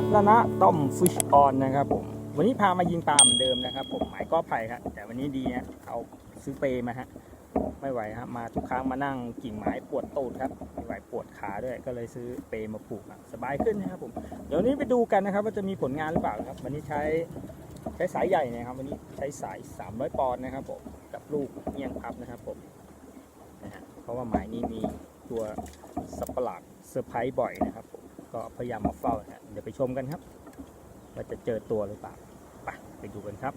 ครับแล้วนะต้อมฟิชออนนะครับผมวันนี้พามายิงปลาเหมือนเดิมนะครับ ผมหมายก็ไผ่ครับแต่วันนี้ดีฮะเอาซื้อเปย์มาฮะไม่ไหวครับมาทุกครั้งมานั่งกิ่งไม้ปวดตูดครับไม่ไหวปวดขาด้วยก็เลยซื้อเปย์มาผูกอะสบายขึ้นนะครับผมเดี๋ยวนี้ไปดูกันนะครับ ว่าจะมีผลงานหรือเปล่านะครับ วันนี้ใช้ใช้สายใหญ่นะครับ วันนี้ใช้สาย 300 ปอนด์นะครับผมกับลูกเงียงพับนะครับผมนะฮะเพราะว่าหมายนี้มีตัวสับปะหลาดเซอร์ไพรส์บ่อยนะครับผม ก็พยายามมาเฝ้านะเดี๋ยวไปชมกันครับว่าจะเจอตัวหรือเปล่าไปไปดูกันครับ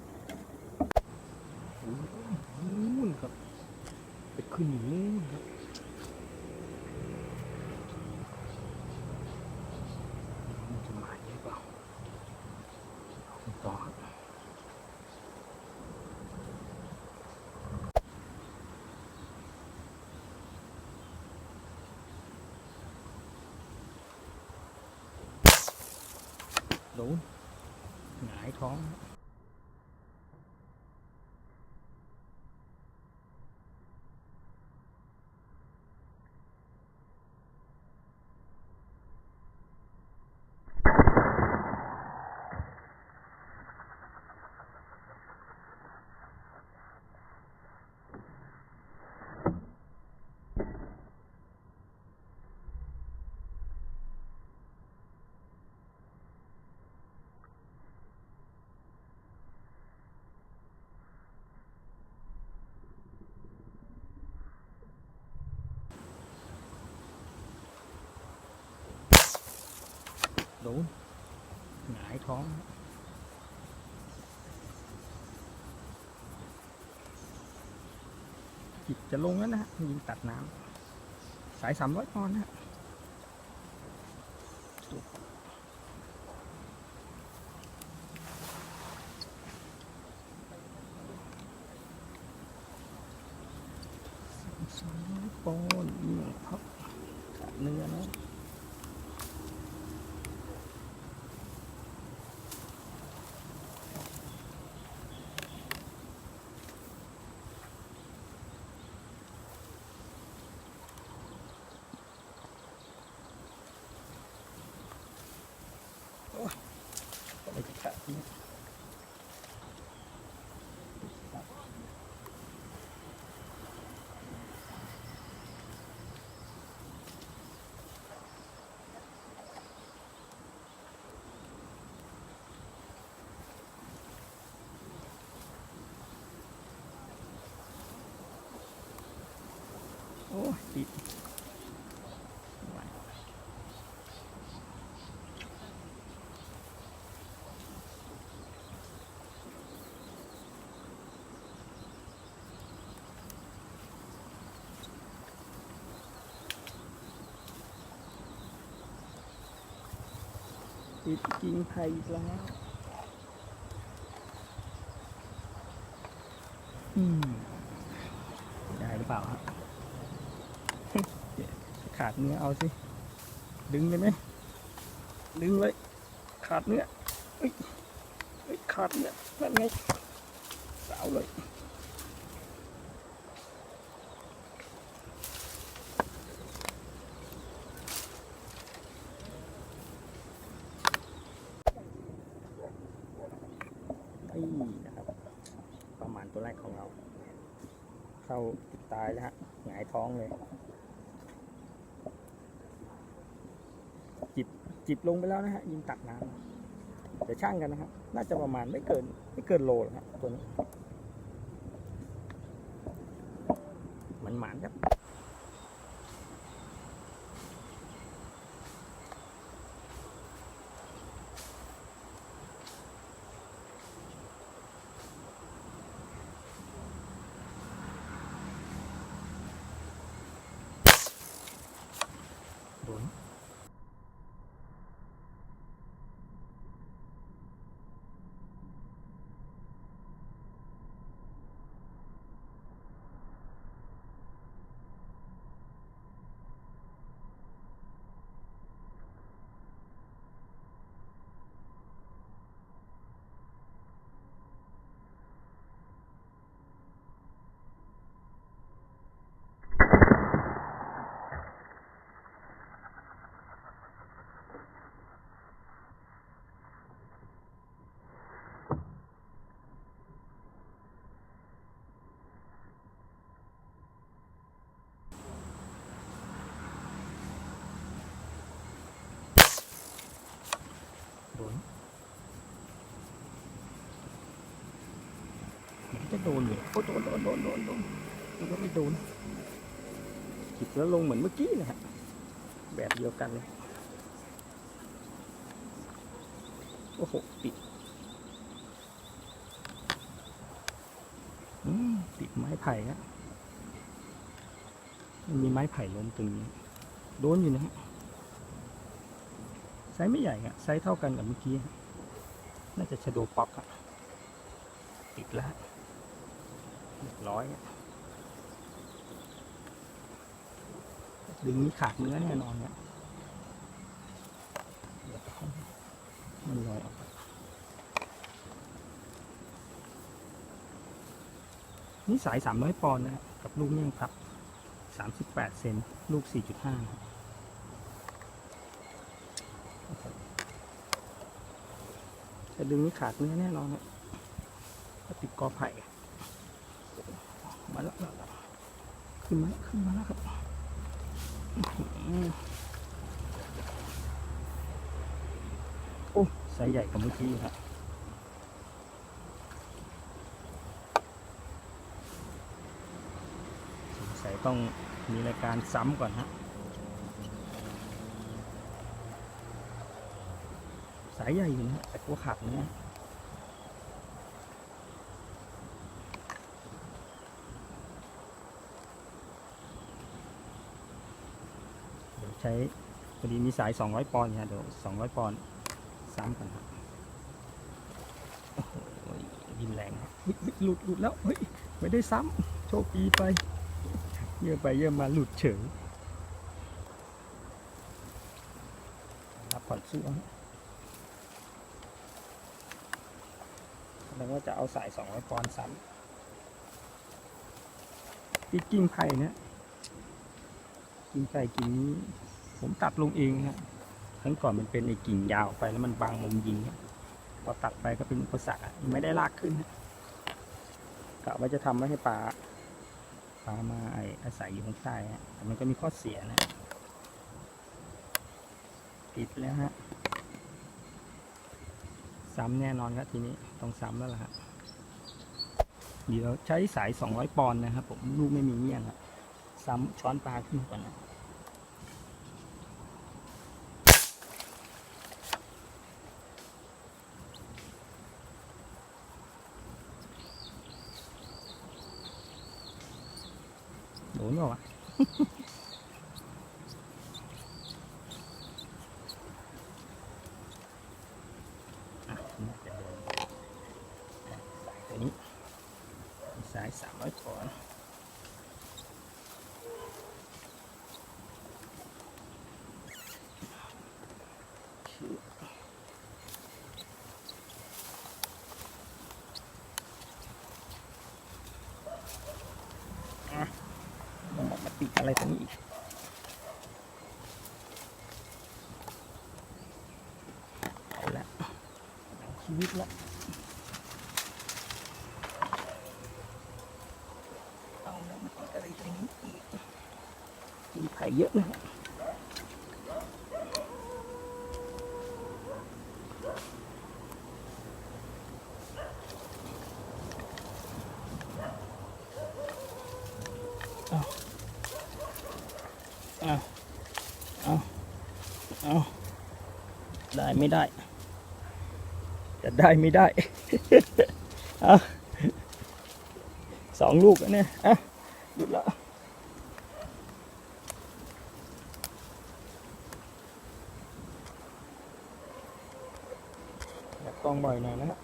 นู่นครับไปขึ้นอยู่นู่นครับมันจะมาได้เปล่าต่อครับ โดน โดนหงายท้องจิตจะลงแล้วนะฮะยิงตัดน้ำสายสามร้อยปอนด์นะฮะสามร้อยปอนด์นี่พับขาดเนื้อนะ ไม่ขาดนี่ โอ้ยติด ติดกิ่งไผ่อีกแล้วอืมได้หรือเปล่าครับขาดเนื้อเอาสิ ดึงเลยไหมดึงเลย ขาดเนื้อเอ้ยเอ้ยขาดเนื้อนั่นไงสาวเลย นี่นะครับ ประมาณตัวแรกของเรา เข้าติดตายแล้วฮะหงายท้องเลย จิบจิบลงไปแล้วนะฮะยิงตักน้ำเดี๋ยวช่างกันนะครับน่าจะประมาณไม่เกิน ไม่เกินโลนะฮะตัวนี้หมันหมานๆครับ โดน โดนเหมือนจะ โดนอยู่โอ้โดนโดนโดนโดนโดนโดนไม่โดนจิบแล้วลงเหมือนเมื่อกี้นะฮะแบบเดียวกันเลยโอ้โหติดอืมติดไม้ไผ่ครับมันมีไม้ไผ่ล้มตรงนี้ โดนอยู่นะฮะไซส์ไม่ใหญ่อะไซส์เท่ากันกับเมื่อกี้ น่าจะชะโดป๊อกอะติดแล้ว ร้อยดึงนี้ขาดเนื้อแน่นอนเนี่ยมันลอยออกนี่สายสามร้อยปอนด์นะกับลูกเนี่ยงครับสามสิบแปดเซนลูกสี่จุดห้าจะดึงนี้ขาดเนื้อแน่นอนนะติดกอไผ่ มาแล้วขึ้นมาขึ้นมาแล้วครับอื้อหือโอ้ไซใหญ่กว่าเมื่อกี้ครับสงสัยต้องมีรายการซ้ำก่อนฮะสายใหญ่อยู่นะแต่กลัวขาดเนื้อ เดี๋ยว ใช้พอดีมีสาย 200 ปอนด์เนี่ยเดี๋ยว200 ปอนด์ซ้ำกันครับโอ้โหยินแรงหลุดหลุดแล้วเฮ้ยไม่ได้ซ้ำโชคดีไป เยอะไปเยอะมาหลุดเฉยรับผ่อนสู้ฮะแล้วก็จะเอาสาย 200 ปอนด์ซ้ำที่กิ้งไผ่เนี่ยกิ่งไผ่กิ่งนี้ ผมตัดลงเองฮะครั้งก่อนมันเป็นไอ้กิ่งยาวไปแล้วมันบังมุมยิงพอตัดไปก็เป็นอุปสรรคไม่ได้ลากขึ้นกะว่าจะทำไว้ให้ปลาปลามาไออาศัยอยู่ข้างใต้แต่มันก็มีข้อเสียนะติดแล้วฮะซ้ำแน่นอนครับทีนี้ต้องซ้ำแล้วล่ะฮะเดี๋ยวใช้สาย 200 ปอนด์นะครับผมลูกไม่มีเงี้ยงอะซ้ำช้อนปลาขึ้นก่อนนะ เปล่าวะอะน่าจะโดนอะสายตัวนี้สายสามร้อยปอนด์ชื่ออะมันมาติดอะไรตรงนี้อีก เอาละเอา ชีวิตละเอาแล้วมันอะไรตรงนี้อีกมีไผ่เยอะนะเอาเอาเอาได้ไม่ได้ จะได้ไม่ได้เอาสองลูกเนี่ยอะหยุดละอยากกล้องบ่อยหน่อยนะฮะ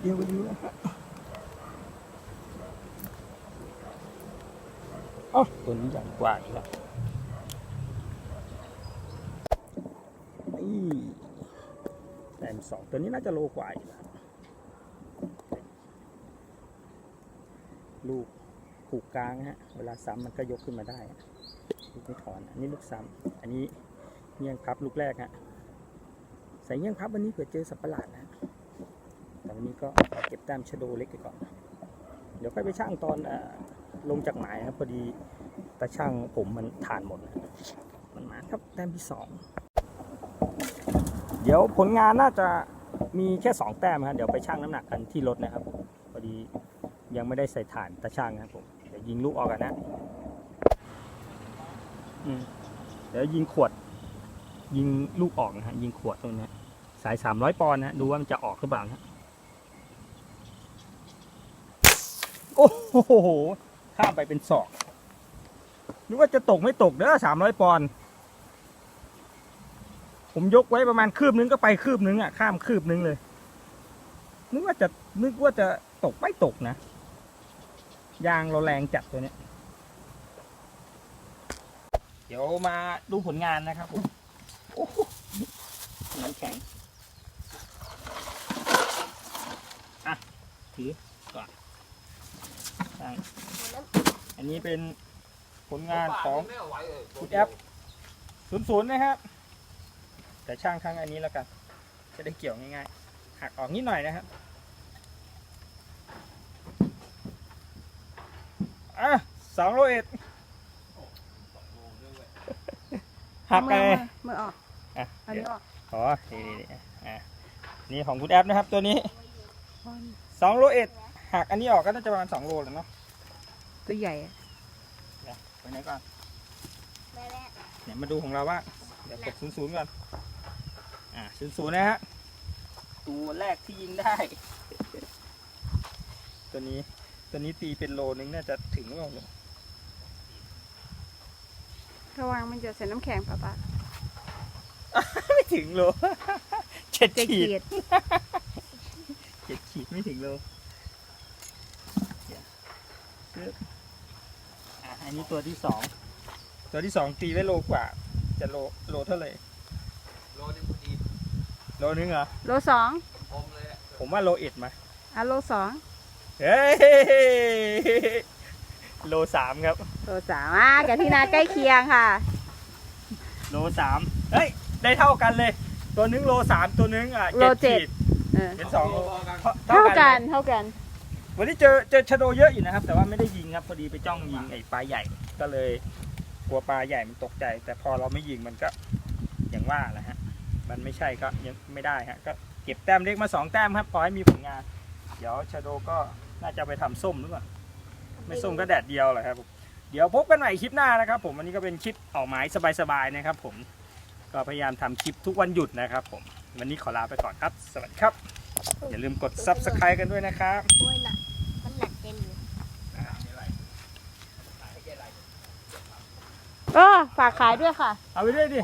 เดี๋ยวก็ดีแล้วฮะอ๋อตัวนี้ใหญ่กว่าอีกแล้ว นี่แต้ม สองตัวนี้น่าจะโลกว่าอยู่แล้วลูกผูกกลางฮะ เวลาซ้ำมันก็ยกขึ้นมาได้ลูกไม่ถอน อันนี้ลูกซ้ำอันนี้เงี้ยงพับลูกแรกฮะ ใส่เงี้ยงพับวันนี้เผื่อเจอสับประหลาดนะ แต่วันนี้ก็เก็บแต้มชโดเล็กไปก่อน เดี๋ยวค่อยไปช่างตอนอลงจากหมายครับพอดีตาช่างผมมันฐานหมดนะมันมาครับแต้มที่สอง เดี๋ยวผลงานน่าจะมีแค่สองแต้มครับเดี๋ยวไปชั่งน้ำหนักกันที่รถนะครับพอดียังไม่ได้ใส่ฐานตะช่างครับผมเดี๋ยวยิงลูกออกกันนะเดี๋ยวยิงขวด ยิงลูกออกนะฮะยิงขวดตรงนี้สายสามร้อยปอนด์นะดูว่ามันจะออกหรือเปล่านะโอ้โหข้ามไปเป็นศอกนึกว่าจะตกไม่ตกเด้อสามร้อยปอนด์ ผมยกไว้ประมาณคืบนึงก็ไปคืบนึงอะ ข้ามคืบนึงเลย นึกว่าจะนึกว่าจะตกไม่ตกนะยางเราแรงจัดตัวเนี้ย เดี๋ยวมาดูผลงานนะครับผมโอ้โหน้ำแข็งอะถือก่อนอันนี้เป็นผลงานของคุณแอปศูนย์ศูนย์นะครับ แต่ช่างทั้งอันนี้แล้วกัน จะได้เกี่ยวง่ายๆ หักออกนิดหน่อยนะครับอะสองโลเอ็ดหักไปมือมือออกอะอันเดี๋ยวนี้ออกอ๋อนี่นี่นี่อะนี่ของคุณแอปนะครับ ตัวนี้สองโลเอ็ดหักอันนี้ออกก็น่าจะประมาณสองโลแล้วเนาะตัวใหญ่อะเดี๋ยวไปไหนก่อนเนี่ยมาดูของเราว่าเดี๋ยวกดศูนย์ศูนย์ก่อน อ่าศูนย์ศูนย์นะฮะ ตัวแรกที่ยิงได้ ตัวนี้ ตัวนี้ตีเป็นโลนึงน่าจะถึงหรือเปล่าเนี่ยระวังมันจะใส่น้ำแข็งป่ะปะไม่ถึงโลเจ็ดจะขีเกีดยดเจ็ดขีดไม่ถึงโลเดี๋ยวปึ๊บอะอันนี้ตัวที่สอง ตัวที่สองตีไว้โลกว่า จะโลโลเท่าไหร่โลนึงพอดีโลนึงเหรอโลสองอมเลยอะผมว่าโลเอ็ดมาอะโลสองเฮ้ยโลสามครับ โลสามอะกับที่นาใกล้เคียงค่ะ โลสามเฮ้ย ได้เท่ากันเลย ตัวนึงโลสามตัวนึงอะโลเจ็ด ขีดเออเป็นสองโลพอกันเท่าเท่ากักันนเท่ากันวันนี้เจอเจอชะโดเยอะอยู่นะครับ แต่ว่าไม่ได้ยิงครับ พอดีไปจ้องยิงไอ้ปลาใหญ่ ก็เลยก ลัวปลาใหญ่มันตกใจ แต่พอเราไม่ยิงมันก็อย่างว่าแหละฮะ มันไม่ใช่ก็ยังไม่ได้ฮะ ก็เก็บแต้มเล็กมาสองแต้มครับพอให้มีผลงาน เดี๋ยวชะโดก็น่าจะไปทำส้มหรือเปล่า ไม่ส้มก็แดดเดียวแหละครับผมเดี๋ยวพบกันใหม่คลิปหน้านะครับ ผมวันนี้ก็เป็นคลิปออกหมายสบายๆนะครับ ผมก็พยายามทำคลิปทุกวันหยุดนะครับ ผมวันนี้ขอลาไปก่อนครับ สวัสดีครับ อย่าลืมกด subscribe กันด้วยนะครับ โอ้ยหนักมันหนักเต็มอยู่ เออฝากขายด้วยค่ะ เอาไปด้วยดิ